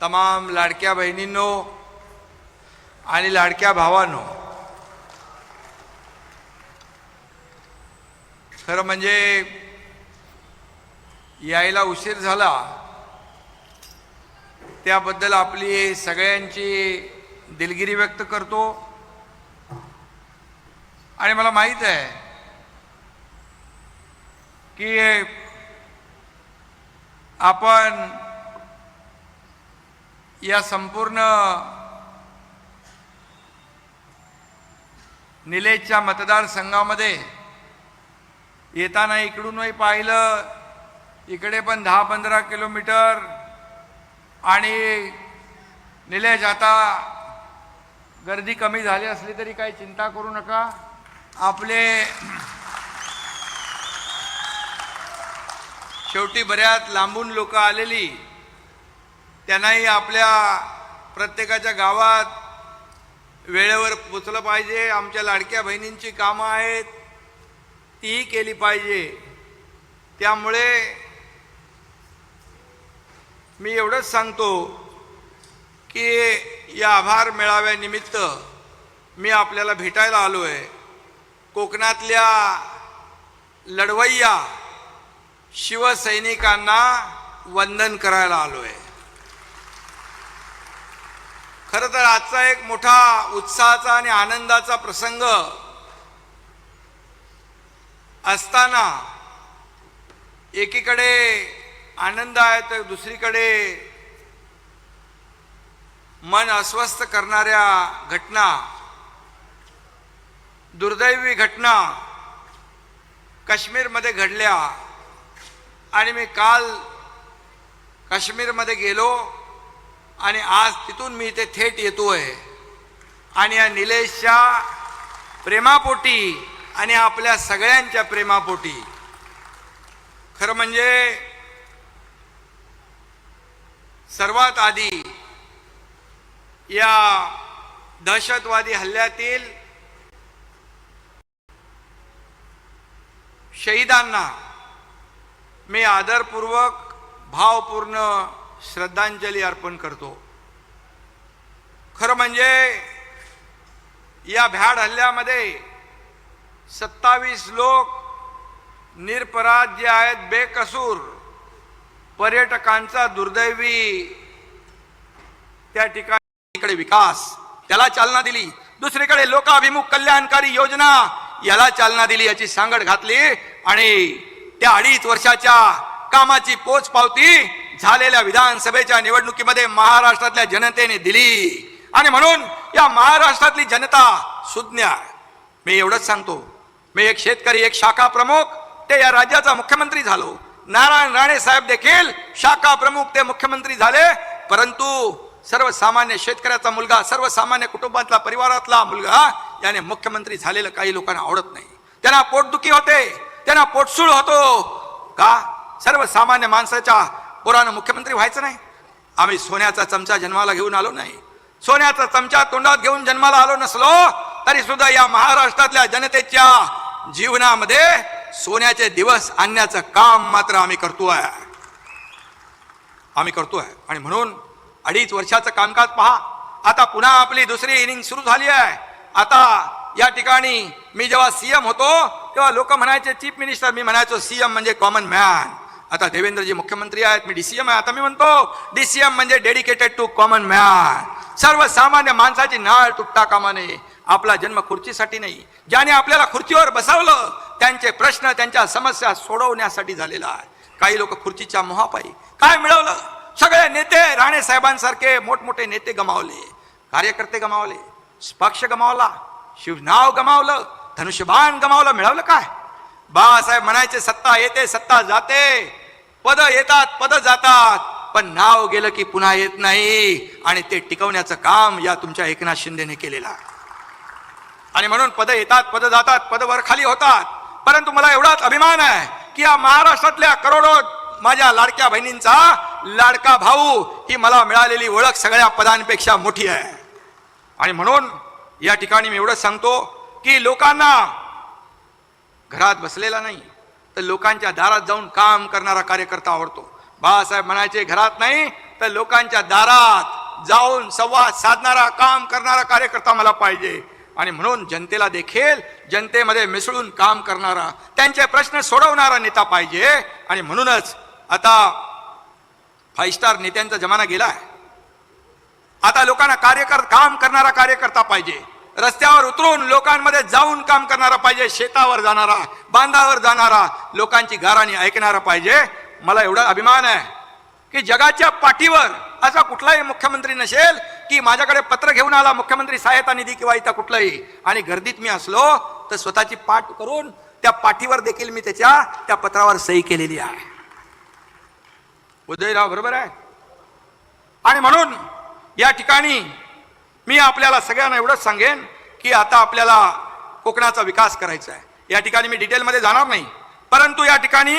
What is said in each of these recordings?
तमाम लाडक्या बहिणींनो आणि लाडक्या भावांनो खरं म्हणजे यायला उशीर झाला. त्याबद्दल आपली सगळ्यांची दिलगिरी व्यक्त करतो. आणि मला माहीत आहे की आपण या संपूर्ण निलेशच्या मतदारसंघामध्ये येताना इकडूनही पाहिलं इकडे पण दहा पंधरा किलोमीटर आणि निलेश आता गर्दी कमी झाली असली तरी काही चिंता करू नका. आपले शेवटी बऱ्याच लांबून लोक आलेली. त्यांनाही आपल्या प्रत्येकाच्या गावात वेळेवर पोचलं पाहिजे. आमच्या लाडक्या बहिणींची कामं आहेत. तीही केली पाहिजे. त्यामुळे मी एवढंच सांगतो की या आभार मेळाव्यानिमित्त मी आपल्याला भेटायला आलो आहे कोकणातल्या लढवय्या शिवसैनिकांना वंदन करायला आलो आहे खरं तर आजचा एक मोठा उत्साहाचा आणि आनंदाचा प्रसंग असताना एकीकडे आनंद आहे तर दुसरीकडे मन अस्वस्थ करणाऱ्या घटना दुर्दैवी घटना काश्मीरमध्ये घडल्या. आणि मी काल काश्मीरमध्ये गेलो आणि आज तिथून मी इथे थेट येतो आहे आणि या निलेशच्या प्रेमापोटी आणि आपल्या सगळ्यांच्या प्रेमापोटी. खरं म्हणजे सर्वात आधी या दहशतवादी हल्ल्यातील शहीदांना मी आदरपूर्वक भावपूर्ण श्रद्धांजली अर्पण करतो. खरं म्हणजे या भ्याड हल्ल्यामध्ये सत्तावीस लोक निरपराध जे आहेत बेकसूर पर्यटकांचा दुर्दैवी त्या ठिकाणी इकडे विकास त्याला चालना दिली. दुसरीकडे लोकाभिमुख कल्याणकारी योजना याला चालना दिली याची सांगड घातली आणि या अडीच वर्षाच्या कामाची पोच पावती झालेल्या विधानसभेच्या निवडणुकीमध्ये महाराष्ट्रातल्या जनतेने दिली. आणि म्हणून या महाराष्ट्रातली जनता सुज्ञ मी एवढंच सांगतो. मी एक शेतकरी एक शाखा प्रमुख ते या राज्याचा मुख्यमंत्री झालो. नारायण राणे साहेब देखील शाखा प्रमुख ते मुख्यमंत्री झाले. परंतु सर्वसामान्य शेतकऱ्याचा मुलगा सर्वसामान्य कुटुंबातला परिवारातला मुलगा याने मुख्यमंत्री झालेलं काही लोकांना आवडत नाही. त्यांना पोटदुखी होते. त्यांना पोटसूळ होतो. का? सर्वसामान्य माणसाच्या पोरानं मुख्यमंत्री व्हायचं नाही. आम्ही सोन्याचा चमचा जन्माला घेऊन आलो नाही. सोन्याचा चमचा तोंडात घेऊन जन्माला आलो नसलो तरी सुद्धा या महाराष्ट्रातल्या जनतेच्या जीवनामध्ये सोन्याचे दिवस आणण्याचं काम मात्र आम्ही करतोय. आम्ही करतोय. आणि म्हणून अडीच वर्षाचं कामकाज पहा. आता पुन्हा आपली दुसरी इनिंग सुरू झाली आहे. आता या ठिकाणी मी जेव्हा सीएम होतो तेव्हा लोक म्हणायचे चीफ मिनिस्टर मी म्हणायचो सीएम म्हणजे कॉमन मॅन आता देवेंद्रजी मुख्यमंत्री आहेत मी डीसीएम आहे. आता मी म्हणतो डीसीएम म्हणजे डेडिकेटेड टू कॉमन मॅन सर्वसामान्य माणसाची नाळ तुटता कामा नये. आपला जन्म खुर्चीसाठी नाही. ज्याने आपल्याला खुर्चीवर बसवलं त्यांचे प्रश्न त्यांच्या समस्या सोडवण्यासाठी झालेला आहे. काही लोक खुर्चीच्या मोहापायी. काय मिळवलं? सगळे नेते राणे साहेबांसारखे मोठमोठे नेते गमावले. कार्यकर्ते गमावले. पक्ष गमावला. शिवनाव गमावलं. धनुष्यबाण गमावलं मिळवलं काय? बाळासाहेब म्हणायचे सत्ता येते सत्ता जाते. पद येतात पद जातात. पण नाव गेलं की पुन्हा येत नाही. आणि ते टिकवण्याचं काम या तुमच्या एकनाथ शिंदेने केलेलं आहे. आणि म्हणून पद येतात पद जातात पद वर खाली होतात. परंतु मला एवढाच अभिमान आहे की या महाराष्ट्रातल्या करोडो माझ्या लाडक्या बहिणींचा लाडका भाऊ ही मला मिळालेली ओळख सगळ्या पदांपेक्षा मोठी आहे. आणि म्हणून या ठिकाणी मी एवढंच सांगतो की लोकांना घरात बसलेला नाही तर लोकांच्या दारात जाऊन काम करणारा कार्यकर्ता आवडतो. बाळासाहेब म्हणायचे घरात नाही तर लोकांच्या दारात जाऊन संवाद साधणारा काम करणारा कार्यकर्ता मला पाहिजे. आणि म्हणून जनतेला देखील जनतेमध्ये मिसळून काम करणारा त्यांचे प्रश्न सोडवणारा नेता पाहिजे. आणि म्हणूनच आता फाय स्टार नेत्यांचा जमाना गेलाय. आता लोकांना कार्यकर काम करणारा कार्यकर्ता पाहिजे. रस्त्यावर उतरून लोकांमध्ये जाऊन काम करणारा पाहिजे शेतावर जाणारा बांधावर जाणारा लोकांची घराणी ऐकणारा पाहिजे. मला एवढा अभिमान आहे की जगाच्या पाठीवर असा कुठलाही मुख्यमंत्री नसेल की माझ्याकडे पत्र घेऊन आला मुख्यमंत्री सहायता निधी किंवा इथं कुठलाही. आणि गर्दीत मी असलो तर स्वतःची पाठ करून त्या पाठीवर देखील मी त्याच्या त्या पत्रावर सही केलेली आहे. उदयराव बरोबर आहे? आणि म्हणून या ठिकाणी मी आपल्याला सगळ्यांना एवढंच सांगेन की आता आपल्याला कोकणाचा विकास करायचा आहे. या ठिकाणी मी डिटेलमध्ये जाणार नाही. परंतु या ठिकाणी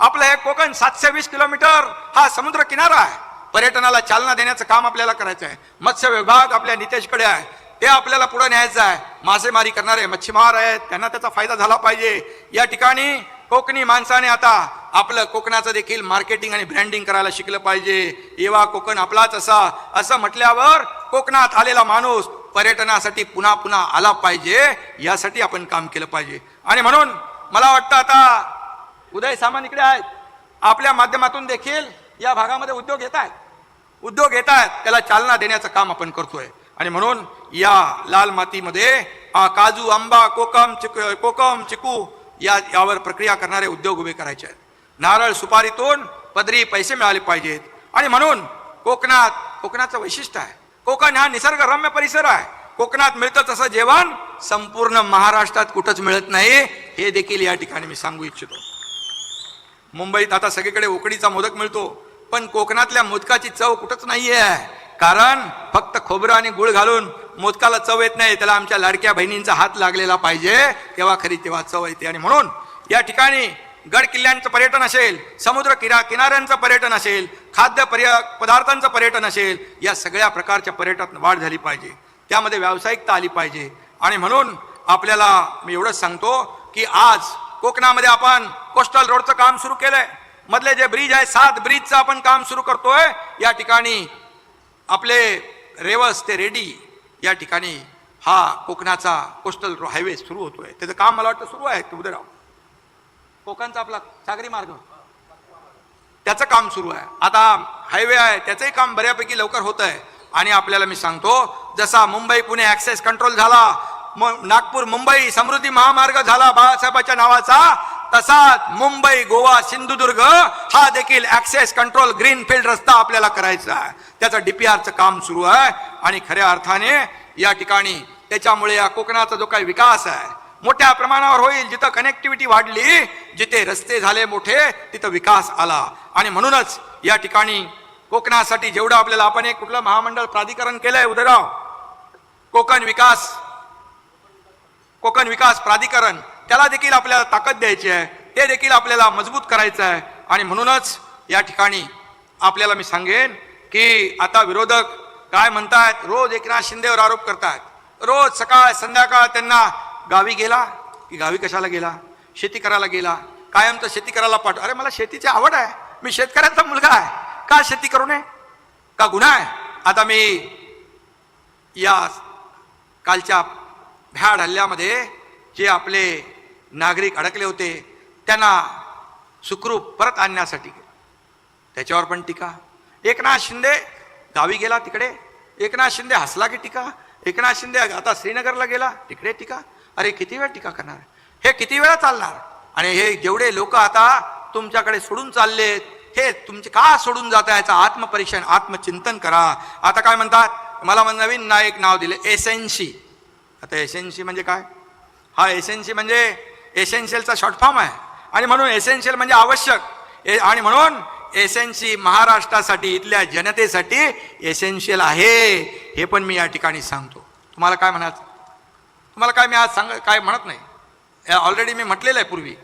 आपलं हे कोकण सातशे वीस किलोमीटर हा समुद्र किनारा आहे. पर्यटनाला चालना देण्याचं काम आपल्याला करायचं आहे. मत्स्य विभाग आपल्या नितेशकडे आहे. ते आपल्याला पुढे न्यायचं आहे. मासेमारी करणारे मच्छीमार आहेत. त्यांना त्याचा फायदा झाला पाहिजे. या ठिकाणी कोकणी माणसाने आता आपलं कोकणाचं देखील मार्केटिंग आणि ब्रँडिंग करायला शिकलं पाहिजे. येवा कोकण आपलाच असा. असं म्हटल्यावर कोकणात आलेला माणूस पर्यटनासाठी पुन्हा पुन्हा आला पाहिजे यासाठी आपण काम केलं पाहिजे. आणि म्हणून मला वाटतं आता उदय सामान इकडे आहेत. आपल्या माध्यमातून देखील या भागामध्ये उद्योग येत आहेत. उद्योग येत आहेत त्याला चालना देण्याचं काम आपण करतोय. आणि म्हणून या लाल मातीमध्ये काजू आंबा कोकम चिक कोकम चिकू या यावर प्रक्रिया करणारे उद्योग उभे करायचे आहेत. नारळ सुपारीतून पदरी पैसे मिळाले पाहिजेत. आणि म्हणून कोकणात कोकणाचं वैशिष्ट्य आहे. कोकण हा निसर्गरम्य परिसर आहे. कोकणात मिळतं तसं जेवण संपूर्ण महाराष्ट्रात कुठंच मिळत नाही. हे देखील या ठिकाणी मी सांगू इच्छितो. मुंबईत आता सगळीकडे उकडीचा मोदक मिळतो पण कोकणातल्या मोदकाची चव कुठंच नाही आहे कारण फक्त खोबरं आणि गुळ घालून मोदकाला चव येत नाही त्याला आमच्या लाडक्या बहिणींचा हात लागलेला पाहिजे. तेव्हा खरी तेव्हा चव येते. आणि म्हणून या ठिकाणी गड किल्ल्यांचं पर्यटन असेल समुद्र किरा किनाऱ्यांचं पर्यटन असेल खाद्य पर्य पदार्थांचं पर्यटन असेल या सगळ्या प्रकारच्या पर्यटन वाढ झाली पाहिजे. त्यामध्ये व्यावसायिकता आली पाहिजे. आणि म्हणून आपल्याला मी एवढंच सांगतो की आज कोकणामध्ये आपण कोस्टल रोडचं काम सुरू केलंय. मधले जे ब्रिज आहे सात ब्रिजचं आपण काम सुरू करतोय. या ठिकाणी आपले रेवस ते रेडी या ठिकाणी हा कोकणाचा कोस्टल हायवे सुरू होतोय. त्याचं काम मला वाटतं सुरू आहे उदयराव. कोकणचा आपला सागरी मार्ग. त्याचं काम सुरू आहे. आता हायवे आहे त्याचंही काम बऱ्यापैकी लवकर होत आहे आणि आपल्याला मी सांगतो जसा मुंबई पुणे ऍक्सेस कंट्रोल झाला मग नागपूर मुंबई समृद्धी महामार्ग झाला बाळासाहेबाच्या नावाचा तसाच मुंबई गोवा सिंधुदुर्ग हा देखील ऍक्सेस कंट्रोल ग्रीन फील्ड रस्ता आपल्याला करायचा आहे. त्याचं डीपीआरचं काम सुरू आहे. आणि खऱ्या अर्थाने या ठिकाणी त्याच्यामुळे या कोकणाचा जो काही विकास आहे मोठ्या प्रमाणावर होईल. जिथं कनेक्टिव्हिटी वाढली जिथे रस्ते झाले मोठे तिथं विकास आला. आणि म्हणूनच या ठिकाणी कोकणासाठी जेवढं आपल्याला आपण एक कुठलं महामंडळ प्राधिकरण केलंय उदयराव कोकण विकास कोकण विकास प्राधिकरण त्याला देखील आपल्याला ताकद द्यायची आहे. ते देखील आपल्याला मजबूत करायचं आहे. आणि म्हणूनच या ठिकाणी आपल्याला मी सांगेन की आता विरोधक काय म्हणतायत? रोज एकनाथ शिंदेवर आरोप करतायत. रोज सकाळ संध्याकाळ त्यांना गावी गेला की गावी कशाला गेला? शेती करायला गेला. कायम तर शेती करायला पाठ अरे मला शेतीची आवड आहे. मी शेतकऱ्याचा मुलगा आहे. का शेती करू नये? का गुन्हा आहे? आता मी या कालच्या भ्याड हल्ल्यामध्ये जे आपले नागरिक अडकले होते त्यांना सुखरूप परत आणण्यासाठी त्याच्यावर पण टीका. एकनाथ शिंदे गावी गेला तिकडे. एकनाथ शिंदे हसला की टीका. एकनाथ शिंदे आता श्रीनगरला गेला. तिकडे टीका. अरे किती वेळ टीका करणार? हे किती वेळा चालणार? आणि हे जेवढे लोक आता तुमच्याकडे सोडून चाललेत हे तुमचे का सोडून जात याचं आत्मपरीक्षण आत्मचिंतन करा. आता काय म्हणतात? मला नवीन ना एक नाव दिले एसएनसी. आता एसएनसी म्हणजे काय? हा एसएनसी म्हणजे एसेन्शियलचा शॉर्ट फॉर्म आहे. आणि म्हणून एसेन्शियल म्हणजे आवश्यक. ए- आणि म्हणून एसेन्सी महाराष्ट्रासाठी इथल्या जनतेसाठी एसेन्शियल आहे. हे पण मी या ठिकाणी सांगतो. तुम्हाला काय म्हणायचं? तुम्हाला काय मी आज सांग काय म्हणत नाही. ऑलरेडी मी म्हटलेलं आहे पूर्वी.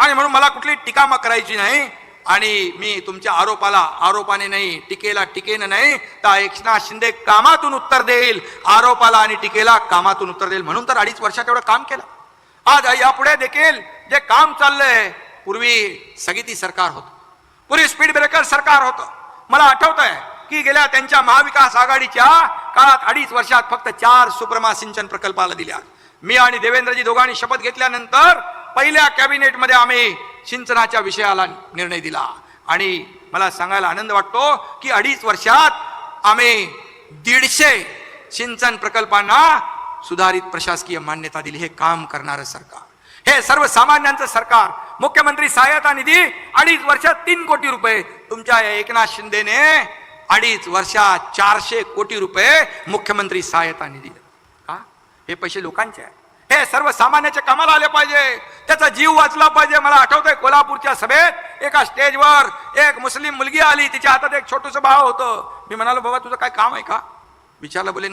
आणि म्हणून मला कुठली टीका मग करायची नाही आणि मी तुमच्या आरोपाला आरोपाने नाही टीकेला टीकेनं नाही तर एकनाथ शिंदे कामातून उत्तर देईल. आरोपाला आणि टीकेला कामातून उत्तर देईल. म्हणून तर अडीच वर्षात एवढं काम केलं. आज यापुढे देखील जे काम चाललंय पूर्वी स्थगिती सरकार होतं. पूर्वी स्पीड ब्रेकर सरकार होतं. मला आठवत आहे की गेल्या त्यांच्या महाविकास आघाडीच्या काळात अडीच वर्षात फक्त चार सुप्रमा सिंचन प्रकल्पाला दिल्या. मी आणि देवेंद्रजी दोघांनी शपथ घेतल्यानंतर पहिल्या कॅबिनेटमध्ये आम्ही सिंचनाच्या विषयाला निर्णय दिला. आणि मला सांगायला आनंद वाटतो की अडीच वर्षात आम्ही दीडशे सिंचन प्रकल्पांना सुधारित प्रशासकीय मान्यता दिली. हे काम करणारं सरकार. हे सर्वसामान्यांचं सरकार. मुख्यमंत्री सहायता निधी अडीच वर्षात तीन कोटी रुपये. तुमच्या एकनाथ शिंदेने अडीच वर्षात चारशे कोटी रुपये मुख्यमंत्री सहायता निधी हे पैसे लोकांचे आहे हे सर्वसामान्याच्या कामाला आले पाहिजे. त्याचा जीव वाचला पाहिजे. मला आठवतंय कोल्हापूरच्या सभेत एका स्टेजवर एक मुस्लिम मुलगी आली. तिच्या हातात एक छोटस भाव होतं. मी म्हणालो बाबा तुझं काय काम आहे का? विचारलं बोले नाही.